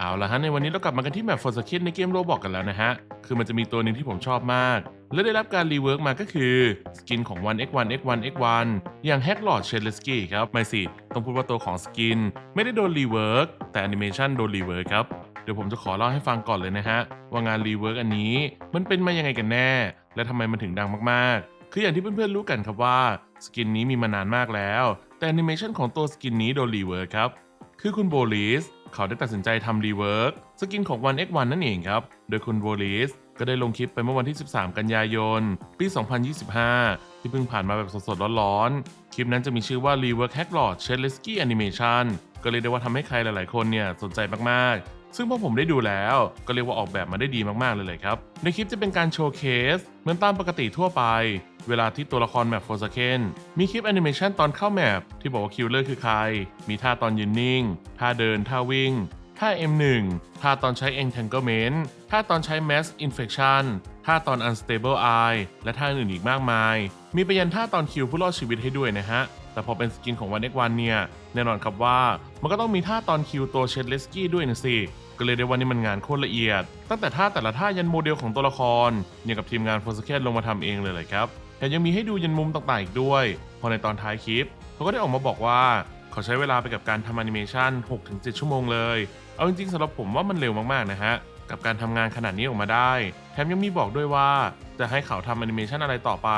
เอาละฮะในวันนี้เรากลับมากันที่แมปฟอร์สคิดในเกมโรบอกกันแล้วนะฮะ คือมันจะมีตัวหนึ่งที่ผมชอบมาก และได้รับการรีเวิร์กมาก็คือสกินของ 1x1 x1 x1 อย่างแฮกลอดเชลเลสกี้ครับ ไม่สิ ต้องพูดว่าตัวของสกิน ไม่ได้โดนรีเวิร์กแต่แอนิเมชันโดนรีเวิร์กครับเดี๋ยวผมจะขอเล่าให้ฟังก่อนเลยนะฮะ ว่างานรีเวิร์กอันนี้มันเป็นมายังไงกันแน่ และทำไมมันถึงดังมากๆ คืออย่างที่เพื่อนๆรู้กันครับว่าสกินนี้มีมานานมากแล้ว แต่แอนิเมชันของตัวสกินนี้โดนรีเวิร์กครับคือคุณโบลิส เขาได้ตัดสินใจทำรีเวิร์กสกินของ 1x1 นั่นเองครับ โดยคุณโวลิสก็ได้ลงคลิปไปเมื่อวันที่ 13 กันยายน ปี 2025 ที่เพิ่งผ่านมาแบบสดๆ ร้อนๆ คลิปนั้นจะมีชื่อว่า Rework Hacklord c h e l e s k y Animation ก็เลยได้ว่าทำให้ใครหลายๆ คนเนี่ยสนใจมากๆ ซึ่งพอผมได้ดูแล้วก็เรียกว่าออกแบบมาได้ดีมาก ๆ เลยเลยครับ ในคลิปจะเป็นการโชว์เคส เหมือนตามปกติทั่วไป เวลาที่ตัวละครแมปโฟสเคนมีคลิปแอนิเมชันตอนเข้าแมปที่บอกว่าคิลเลอร์คือใคร มีท่าตอนยืนนิ่ง ท่าเดิน ท่าวิ่ง ท่า M1 ท่าตอนใช้ Entanglement ท่าตอนใช้ Mass Infection ท่าตอน Unstable Eye และท่าอื่นอีกมากมาย มีไปยันท่าตอนคิวผู้รอดชีวิตให้ด้วยนะฮะแต่พอเป็นสกินของวันเอกวันเนี่ยแน่นอนครับว่า มันก็ต้องมีท่าตอนคิวตัวเชดเลสกี้ด้วยนะสิก็เลยได้ว่านี่มันงานโคตรละเอียด ตั้งแต่ท่าแต่ละท่ายันโมเดลของตัวละครเนี่ยกับทีมงานโฟสเคนลงมาทำเองเลยเลยครับแถมยังมีให้ดูยันมุมต่างๆอีกด้วย พอในตอนท้ายคลิปเขาก็ได้ออกมาบอกว่าเขาใช้เวลาไปกับการทำแอนิเมชัน6-7 ชั่วโมงเลย เอาจริงๆสำหรับผมว่ามันเร็วมากๆนะฮะ กับการทำงานขนาดนี้ออกมาได้ แถมยังมีบอกด้วยว่า จะให้เขาทำแอนิเมชันอะไรต่อไป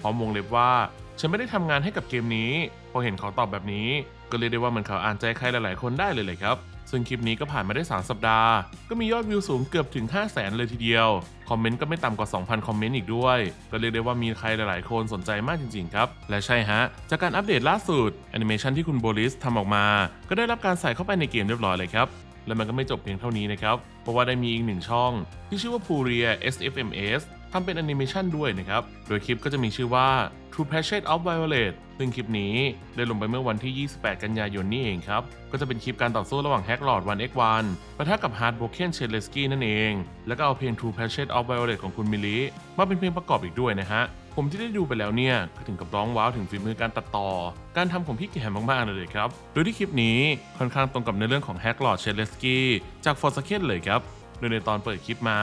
พร้อมวงเล็บว่า ฉันไม่ได้ทำงานให้กับเกมนี้ พอเห็นเขาตอบแบบนี้ ก็เรียกได้ว่าเหมือนเขาวอ่านใจใครหลายๆ คนได้เลยเลยครับ ซึ่งคลิปนี้ก็ผ่านมาได้ 3 สัปดาห์ ก็มียอดวิวสูงเกือบถึง 5 0 0แสนเลยทีเดียว คอมเมนต์ก็ไม่ต่ำกว่า 2,000 คอมเมนต์อีกด้วย ก็เรียกได้ว่ามีใครหลายๆ คนสนใจมากจริง ๆ ครับ และใช่ฮะ จากการอัปเดตล่าสุดแอนิเมชันที่คุณโบลิสทำออกมา ก็ได้รับการใส่เข้าไปในเกมเรียบร้อยเลยครับและมันก็ไม่จบเพียงเท่านี้นะครับ เพราะว่าได้มีอีกหนึ่งช่อง ที่ชื่อว่า p u r i a SFMS ทำเป็นแอนิเมชันด้วยนะครับ โดยคลิปก็จะมีชื่อว่า True Passion of Violet ซึ่งคลิปนี้ได้ลงไปเมื่อวันที่ 28 กันยายนนี่เองครับ ก็จะเป็นคลิปการต่อสู้ระหว่างแฮกลอร์ด 1x1 ปะทะกับ Hard Broken c h e l e s k y นั่นเอง แล้วก็เอาเพลง True Passion of Violet ของคุณมิลิมาเป็นเพลงประกอบอีกด้วยนะฮะผมที่ได้ดูไปแล้วเนี่ยก็ถึงกับร้องว้าวถึงฝีมือการตัดต่อ การทำของพี่แกมมากๆเลยครับ โดยที่คลิปนี้ค่อนข้างตรงกับในเรื่องของแฮกลอร์ด c h e l e s k y จาก f o r s a k e n เลยครับ โดยในตอนเปิดคลิปมา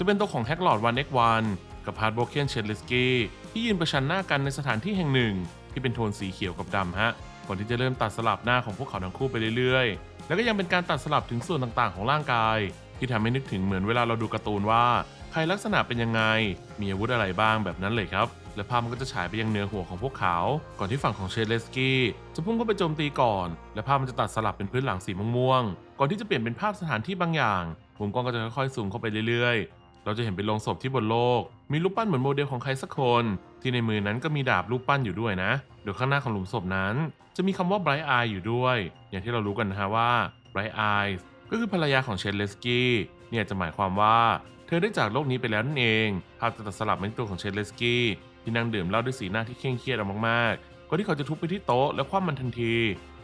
จะเป็นตัวของแฮกหลอร์ด 1x1 กับพาร์ b โบเคนเชลเลสกี้ที่ยืนประชันหน้ากันในสถานที่แห่งหนึ่ง ที่เป็นโทนสีเขียวกับดำฮะก่อนที่จะเริ่มตัดสลับหน้าของพวกเขาทั้งคู่ไปเรื่อยๆ แล้วก็ยังเป็นการตัดสลับถึงส่วนต่างๆ ของร่างกาย ที่ทำให้นึกถึงเหมือนเวลาเราดูการ์ตูนว่าใครลักษณะเป็นยังไง มีอาวุธอะไรบ้างแบบนั้นเลยครับ และภาพมันก็จะฉายไปยังเนื้อหัวของพวกเขา ก่อนที่ฝั่งของเชลเลสกี้จะพุ่งเข้าไปโจมตีก่อน และภาพมันจะตัดสลับเป็นพื้นหลังสีม่วงๆ ก่อนที่จะเปลี่ยนเป็นภาพสถานที่บางอย่างมุมกล้องก็จะค่อยๆซูมเข้าไปเรื่อย เราจะเห็นเป็นโลงศพที่บนโลก มีรูปปั้นเหมือนโมเดลของใครสักคน ที่ในมือนั้นก็มีดาบรูปปั้นอยู่ด้วยนะ โดยข้างหน้าของหลุมศพนั้น จะมีคำว่า Bright Eye อยู่ด้วย อย่างที่เรารู้กันนะฮะว่า Bright Eyes ก็คือภรรยาของเชนเลสกี้เนี่ยจะหมายความว่า เธอได้จากโลกนี้ไปแล้วนั่นเอง ภาพจะตัดสลับมาที่ตัวของเชนเลสกี้ที่นั่งดื่มเหล้าด้วยสีหน้าที่เคร่งเครียดเอามากๆก่อนที่เขาจะทุบไปที่โต๊ะและคว่ำมันทันที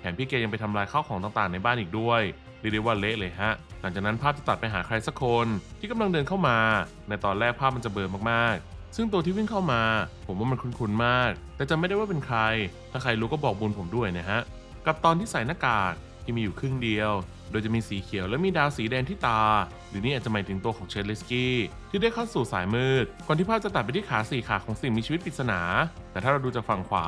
แถมพี่แกยังไปทำลายข้าวของต่างๆในบ้านอีกด้วย เรียกได้ว่าเละเลยฮะ หลังจากนั้นภาพจะตัดไปหาใครสักคน ที่กำลังเดินเข้ามา ในตอนแรกภาพมันจะเบลอมากๆ ซึ่งตัวที่วิ่งเข้ามา ผมว่ามันคุ้นๆมาก แต่จำไม่ได้ว่าเป็นใคร ถ้าใครรู้ก็บอกบุญผมด้วยนะฮะ กับตอนที่ใส่หน้ากาก ที่มีอยู่ครึ่งเดียว โดยจะมีสีเขียวและมีดาวสีแดงที่ตา หรือนี่อาจจะหมายถึงตัวของเชลเลสกี้ที่ได้เข้าสู่สายมืด ก่อนที่ภาพจะตัดไปที่ขาสี่ขาของสิ่งมีชีวิตปริศนา แต่ถ้าเราดูจากฝั่งขวา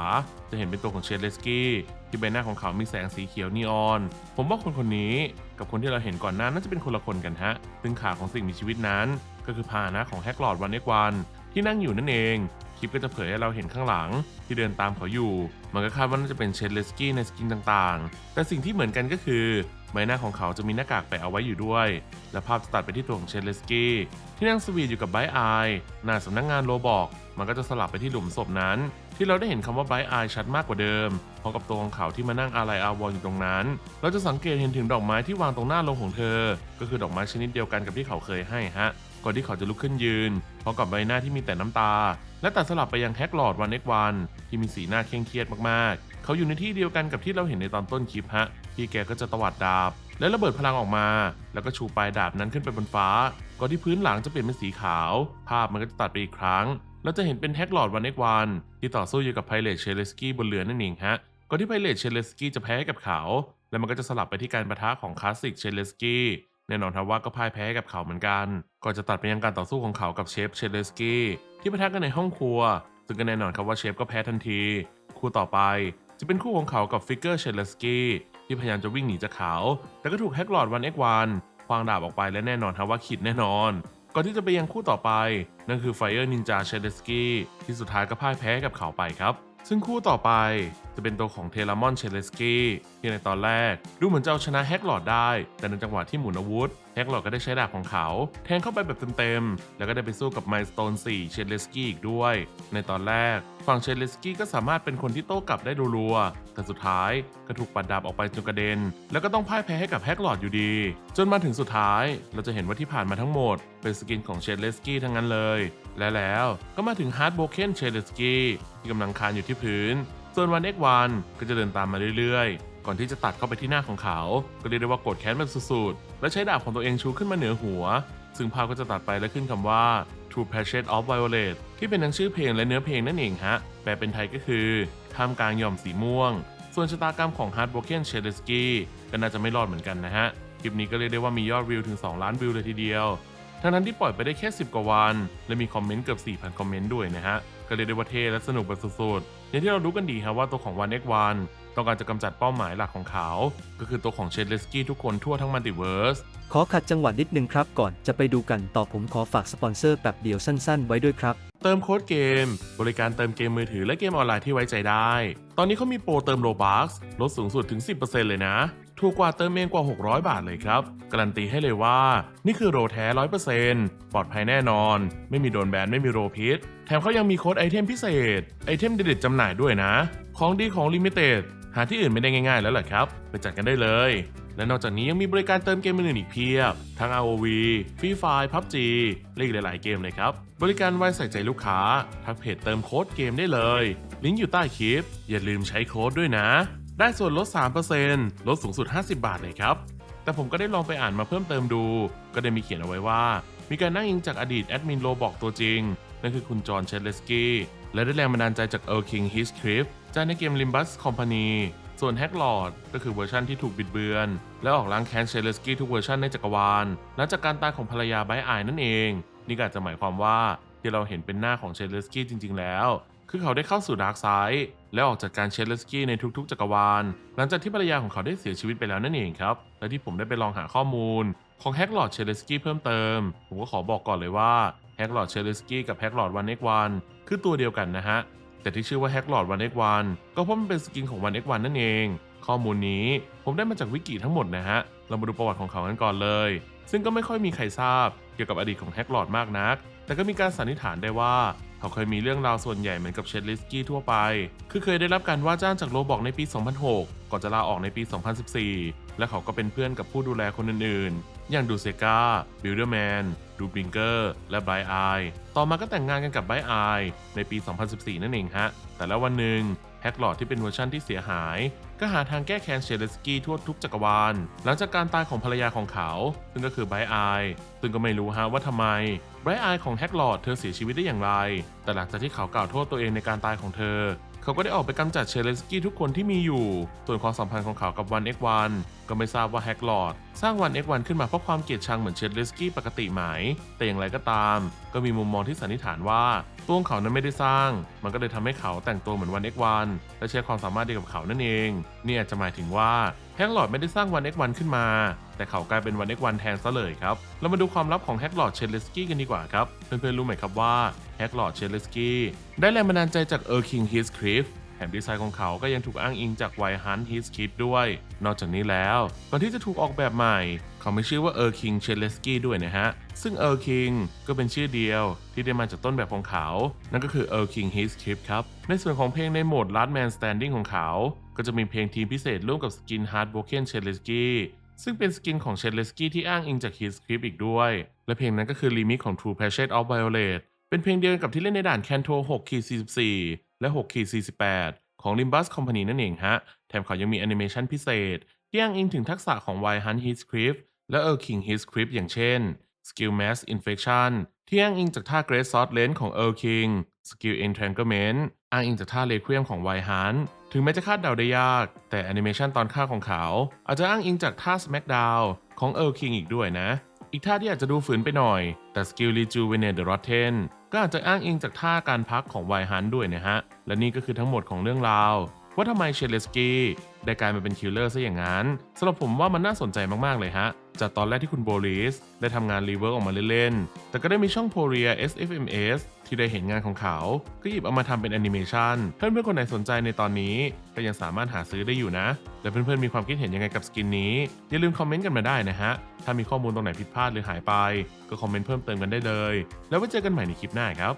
จะเห็นเป็นตัวของเชลเลสกี้ที่ใบหน้าของเขามีแสงสีเขียวนีออน ผมว่าคนคนนี้กับคนที่เราเห็นก่อนหน้าน่าจะเป็นคนละคนกันฮะซึ่งขาของสิ่งมีชีวิตนั้น ก็คือพาหนะของแฮกลอดวันเอกวัน ที่นั่งอยู่นั่นเอง คลิปก็จะเผยให้เราเห็นข้างหลัง ที่เดินตามเขาอยู่ มันก็คาดว่าน่าจะเป็นเชนเลสกี้ในสกินต่างๆ แต่สิ่งที่เหมือนกันก็คือ ใบหน้าของเขาจะมีหน้ากากแปะเอาไว้อยู่ด้วย และภาพจะตัดไปที่ตัวของเชนเลสกี้ที่นั่งสวีทอยู่กับไบรท์ไอหน้าสำนักงานโรบอกมันก็จะสลับไปที่หลุมศพนั้น ที่เราได้เห็นคำว่าไบรท์ไอชัดมากกว่าเดิมพร้อมกับตัวของเขาที่มานั่งอาลัยอาวรณ์อยู่ตรงนั้น เราจะสังเกตเห็นถึงดอกไม้ที่วางตรงหน้าโรงของเธอ ก็คือดอกไม้ชนิดเดียวกันกับที่เขาเคยให้ฮะก่อนที่เขาจะลุกขึ้นยืนพร้อมกับใบหน้าที่มีแต่น้ำตา และตัดสลับไปยังแฮกลอร์ดวันเอ็กวันที่มีสีหน้าเคร่งเครียดมากๆ เขาอยู่ในที่เดียวกันกับที่เราเห็นในตอนต้นคลิปฮะที่แกก็จะตวัดดาบ และระเบิดพลังออกมา แล้วก็ชูปลายดาบนั้นขึ้นไปบนฟ้า ก่อนที่พื้นหลังจะเปลี่ยนเป็นสีขาว ภาพมันก็จะตัดไปอีกครั้งเราจะเห็นเป็นแฮกลอร์ดวันเอ็กวันที่ต่อสู้อยู่กับไพเรตเชเลสกี้บนเรือนั่นเองฮะก่อนที่ไพเรตเชเลสกี้จะแพ้ให้กับเขา แล้วมันก็จะสลับไปที่การประทะของคลาสสิกเชเลสกี้ แน่นอนครับว่าก็พ่ายแพ้กับเขาเหมือนกัน ก่อนจะตัดไปยังการต่อสู้ของเขากับเชฟเชเลสกี้ที่ปะทะกันในห้องครัว ซึ่งก็แน่นอนครับว่าเชฟก็แพ้ทันที คู่ต่อไปจะเป็นคู่ของเขากับฟิกเกอร์เชเลสกี้ที่พยายามจะวิ่งหนีจากเขา แต่ก็ถูกแฮกหลอดวันเอ็กวันควางดาบออกไปและแน่นอนครับว่าขิดแน่นอน ก่อนที่จะไปยังคู่ต่อไป นั่นคือ Fire Ninja c h e l e s k y ที่สุดท้ายก็พ่ายแพ้กับเขาไปครับ ซึ่งคู่ต่อไป จะเป็นตัวของเทเลมอนเชเลสกี้ที่ในตอนแรก ดูเหมือนจะเอาชนะแฮกหลอดได้ แต่ในจังหวะที่หมุนอาวุธแฮกหลอดก็ได้ใช้ดาบของเขา แทงเข้าไปแบบเต็มๆ แล้วก็ได้ไปสู้กับไมสโตน4เชเลสกี้อีกด้วย ในตอนแรก ฝั่งเชเลสกี้ก็สามารถเป็นคนที่โต้กลับได้รัวๆ แต่สุดท้ายก็ถูกปัดดาบออกไปจนกระเด็น แล้วก็ต้องพ่ายแพ้ให้กับแฮกหลอดอยู่ดี จนมาถึงสุดท้าย เราจะเห็นว่าที่ผ่านมาทั้งหมด เป็นสกินของเชเลสกี้ทั้งนั้นเลย และแล้วก็มาถึงฮาร์ดโบเคนเชเลสกี้ที่กำลังคานอยู่ที่พื้น ส่วนวันเอ็กวันก็จะเดินตามมาเรื่อยๆ ก่อนที่จะตัดเข้าไปที่หน้าของเขา ก็เรียกได้ว่าโกดแค้นมันสุดๆ และใช้ดาบของตัวเองชูขึ้นมาเหนือหัว ซึ่งภาพก็จะตัดไปและขึ้นคำว่า True Passion of Violet ที่เป็นทั้งชื่อเพลงและเนื้อเพลงนั่นเองฮะ แปลเป็นไทยก็คือท่ามกลางหย่อมสีม่วง ส่วนชะตากรรมของ Hard Broken c h e l e s k y ก็น่าจะไม่รอดเหมือนกันนะฮะ คลิปนี้ก็เรียกได้ว่ามียอดวิวถึง 2 ล้านวิวเลยทีเดียวทั้งนั้นที่ปล่อยไปได้แค่ 10 กว่าวัน และมีคอมเมนต์เกือบ 4,000 คอมเมนต์ด้วยนะฮะ ก็เรียกได้ว่าเท่และสนุกแบบสุดๆ อย่างที่เรารู้กันดีครับว่าตัวของ One X One ต้องการจะกำจัดเป้าหมายหลักของเขา ก็คือตัวของเชนเลสกี้ทุกคนทั่วทั้งมัลติเวิร์ส ขอขัดจังหวะนิดนึงครับก่อนจะไปดูกันต่อผมขอฝากสปอนเซอร์แบบเดียวสั้นๆ ไว้ด้วยครับ เติมโค้ดเกม บริการเติมเกมมือถือและเกมออนไลน์ที่ไว้ใจได้ ตอนนี้เขามีโปรเติมโลบัคลดสูงสุดถึง 10%เลยนะ ถูกกว่าเติมเองกว่า 600 บาทเลยครับ การันตีให้เลยว่า นี่คือโรแท้100%ปลอดภัยแน่นอน ไม่มีโดนแบน ไม่มีโรพิษ แถมเขายังมีโค้ดไอเทมพิเศษ ไอเทมเด็ดๆจำหน่ายด้วยนะ ของดีของลิมิเต็ดหาที่อื่นไม่ได้ง่ายๆแล้วแหละครับ ไปจัดกันได้เลย และนอกจากนี้ยังมีบริการเติมเกมอื่นอีกเพียบ ทั้ง ROV Free Fire PUBG และอีกหลาย ๆ เกมเลยครับ บริการไว้ใส่ใจลูกค้า ทักเพจเติมโค้ดเกมได้เลย ลิงก์อยู่ใต้คลิป อย่าลืมใช้โค้ดด้วยนะ ได้ส่วนลด 3%ลดสูงสุด 50 บาทเลยครับ แต่ผมก็ได้ลองไปอ่านมาเพิ่มเติมดู ก็ได้มีเขียนเอาไว้ว่า มีการนั่งอิงจากอดีตแอดมินโลบอกตัวจริง นั่นคือคุณจอห์นเชลเลสกี้ และได้แรงบันดาลใจจากเอ r ร์คิงฮิสคริฟจากในเกม Limbus Company ส่วนแฮกลอดก็คือเวอร์ชันที่ถูกบิดเบือน และออกล้างแค้นเชลเลสกี้ทุกเวอร์ชันในจักรวาลหลังจากการตายของภรรยาไบอายนั่นเอง นี่ก็อาจจะหมายความว่าที่เราเห็นเป็นหน้าของเชเลสกี้จริง ๆ แล้ว คือเขาได้เข้าสู่ดาร์กไซด์และออกจากการเชลเลสกี้ในทุกๆ จักรวาล หลังจากที่ภรรยาของเขาได้เสียชีวิตไปแล้วนั่นเองครับ และที่ผมได้ไปลองหาข้อมูล ของแฮกลอดเชลเลสกี้เพิ่มเติม ผมก็ขอบอกก่อนเลยว่าแฮกลอดเชลเลสกี้กับแฮกลอดวันเอ็กวันคือตัวเดียวกันนะฮะ แต่ที่ชื่อว่าแฮกลอดวันเอ็กวันก็เพราะมันเป็นสกินของวันเอ็กวันนั่นเอง ข้อมูลนี้ผมได้มาจากวิกิทั้งหมดนะฮะ เรามาดูประวัติของเขากันก่อนเลย ซึ่งก็ไม่ค่อยมีใครทราบ เกี่ยวกับอดีตของแฮกลอดมากนัก แต่ก็มีการสันนิษฐานได้ว่า เขาเคยมีเรื่องราวส่วนใหญ่เหมือนกับเชดลิสกี้ทั่วไป คือเคยได้รับการว่าจ้างจากโลบอกในปี 2006 ก่อนจะลาออกในปี 2014 และเขาก็เป็นเพื่อนกับผู้ดูแลคนอื่นๆ อย่างดูเซกาบิลเดอร์แมน ดูบิงเกอร์ และไบรท์ไอต่อมาก็แต่งงานกันกับไบรท์ไอในปี 2014 นั่นเองฮะ แต่แล้ววันหนึ่งแฮกหลอดที่เป็นเวอร์ชันที่เสียหาย ก็หาทางแก้แค้นเชลเลสกี้ทั่วทุกจักรวาล หลังจากการตายของภรรยาของเขา ซึ่งก็คือไบรท์ไอซึ่งก็ไม่รู้ฮะว่าทำไม ไรอายของแฮกลอดเธอเสียชีวิตได้อย่างไร แต่หลังจากที่เขากล่าวโทษตัวเองในการตายของเธอ เขาก็ได้ออกไปกำจัดเชเลสกี้ทุกคนที่มีอยู่ ส่วนความสัมพันธ์ของเขากับวันเอ็กวันก็ไม่ทราบว่าแฮกลอด สร้างวันเอ็กวันขึ้นมาเพราะความเกลียดชังเหมือนเชลเลสกี้ปกติไหม แต่อย่างไรก็ตาม ก็มีมุมมองที่สันนิษฐานว่าตัวของเขานั้นไม่ได้สร้าง มันก็เลยทำให้เขาแต่งตัวเหมือนวันเอ็กวันและใช้ความสามารถเดียวกับเขานั่นเองนี่อาจจะหมายถึงว่าแฮกหลอดไม่ได้สร้างวันเอ็กวันขึ้นมา แต่เขากลายเป็นวันเอ็กวันแทนซะเลยครับ เรามาดูความลับของแฮกหลอดเชลเลสกี้กันดีกว่าครับ เพื่อนๆรู้ไหมครับว่าแฮกหลอดเชลเลสกี้ได้แรงบันดาลใจจากเออร์คิงฮิสคริฟ แถมดีไซน์ของเขาก็ยังถูกอ้างอิงจากไวฮันฮิสคิปด้วย นอกจากนี้แล้วก่อนที่จะถูกออกแบบใหม่ เขาไม่ชื่อว่าเออร์คิงเชเลสกี้ด้วยนะฮะ ซึ่งเออร์คิงก็เป็นชื่อเดียวที่ได้มาจากต้นแบบของเขา นั่นก็คือเออร์คิงฮิสคิปครับ ในส่วนของเพลงในโหมด Last Man Standing ของเขา ก็จะมีเพลงทีมพิเศษร่วมกับสกิน Hard Broken c h e l e s k y ซึ่งเป็นสกินของเชเลสกี้ที่อ้างอิงจากฮิสคริปอีกด้วย และเพลงนั้นก็คือรีมิกของ True Passion of Violet เป็นเพลงเดียวกันกับที่เล่นในด่านแคนโท6ขีด44 และ6ขีด48 ของ Limbus Company นั่นเองฮะ แถมเขายังมีแอนิเมชันพิเศษ ที่อ้างอิงถึงทักษะของ w i Hunt Heathcliff และ e r King Heathcliff อย่างเช่น Skill Mass Infection ที่อ้างอิงจากท่า Great Sword Lens ของ e r King Skill Entanglement อ้างอิงจากท่าเลควียมของไวฮันถึงแม้จะคาดเดาได้ยาก แต่แอนิเมชันตอนฆ่าของเขา อาจจะอ้างอิงจากท่า Smackdown ของเอ r ร์คิงอีกด้วยนะ อีกท่าที่อาจจะดูฝืนไปหน่อย แต่สกิล Rejuvenate the Rotten ก็อาจจะอ้างอิงจากท่าการพักของไวฮันด้วยนะฮะ และนี่ก็คือทั้งหมดของเรื่องราว ว่าทำไมเชเลสกี้ได้กลายมาเป็นคิลเลอร์ซะอย่างนั้นสำหรับผมว่ามันน่าสนใจมากๆเลยฮะ จากตอนแรกที่คุณโบลิสได้ทำงานรีเวิร์กออกมาเล่นๆ แต่ก็ได้มีช่องโพเรีย SFMS ที่ได้เห็นงานของเขา ก็หยิบเอามาทำเป็นแอนิเมชันเพื่อนๆ คนไหนสนใจในตอนนี้ก็ยังสามารถหาซื้อได้อยู่นะ และเพื่อนๆ มีความคิดเห็นยังไงกับสกินนี้ อย่าลืมคอมเมนต์กันมาได้นะฮะ ถ้ามีข้อมูลตรงไหนผิดพลาดหรือหายไป ก็คอมเมนต์เพิ่มเติมกันได้เลย แล้วไว้เจอกันใหม่ในคลิปหน้าครับ